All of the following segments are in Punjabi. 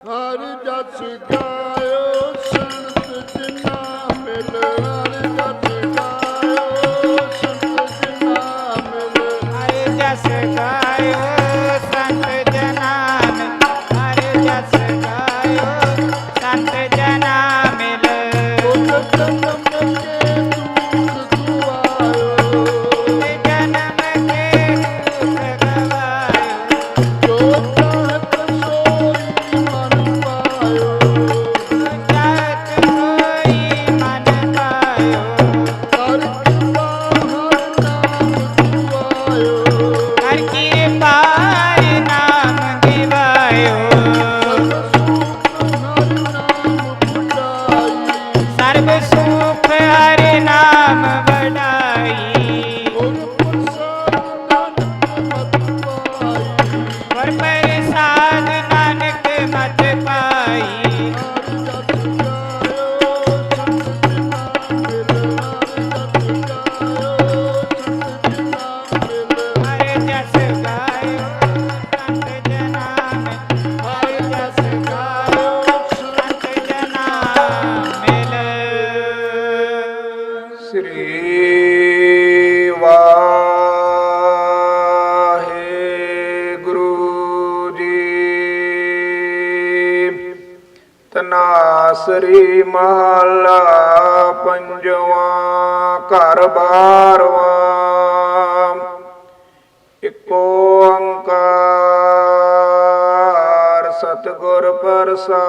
ਹਰ ਜਸ ਗਾਇਓ ਸੰਤ ਜਿਨਾ ਮਿਲ ਹਰ ਜਸ ਗਾਇਓ ਸੰਤ ਜਿਨਾ ਮਿਲ। ਹਰਿ ਜਸ ਗਾਇਓ ਸੰਤ ਜਨਾਂ ਮਿਲ ਹਰਿ ਜਸ ਗਾਇਓ ਸੰਤ ਜਨਾਂ ਮਿਲ। ਉਹ ਜਨਮ ਕੇ ਸ੍ਰੀ ਵਾਹਿਗੁਰੂ ਜੀ। ਤਨਾਸਰੀ ਮਹਲਾ ਪੰਜਵਾਂ ਘਰ ਬਾਰਵਾਂ। ਇਕ ਓੰਕਾਰ ਸਤਿਗੁਰ ਪ੍ਰਸਾਦ।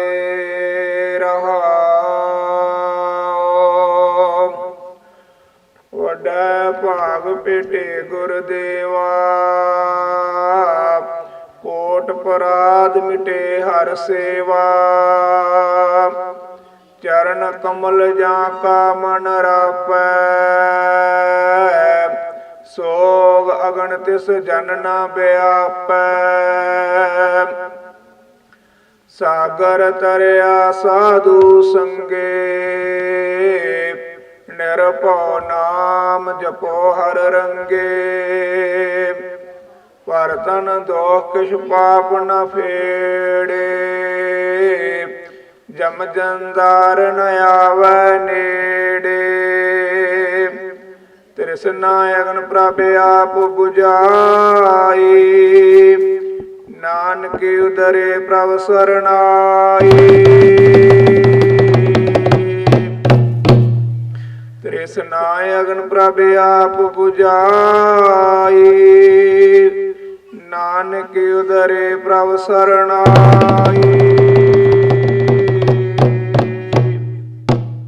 ਭਾਗ ਪੇਟੇ ਗੁਰਦੇਵਾ। ਕੋਟ ਪਰਾਧ ਮਿਟੇ ਹਰ ਸੇਵਾ। ਚਰਨ ਕਮਲ ਜਾਂ ਕਾ ਮਨ ਰਾਪੈ। ਸੋਗ ਅਗਣ ਤਿਸ ਜਨ ਨਾ ਬਿਆਪੈ। ਸਾਗਰ ਤਰਿਆ ਸਾਧੂ ਸੰਗੇ। ਜਪੋ ਹਰ ਰੰਗੇ ਪਰਤਨ ਦੋਖ ਕਿਛ ਪਾਪ ਨ ਫੇੜੇ। ਜਮ ਜੰਦਾਰ ਨ ਆਵੈ ਨੇੜੇ। ਤ੍ਰਿਸ਼ਨਾ ਅਗਨ ਪ੍ਰਭ ਆਪ 부ਝਾਈ ਨਾਨਕ ਉਦਰੇ ਪ੍ਰਭ ਸਰਣਾਈ। ਤ੍ਰਿਸ਼ਨਾ ਅਗਨ ਪ੍ਰਭ ਆਪ 부ਝਾਈ ਨਾਨਕ ਉਦਰੇ ਪ੍ਰਭ ਸਰਣਾਈ।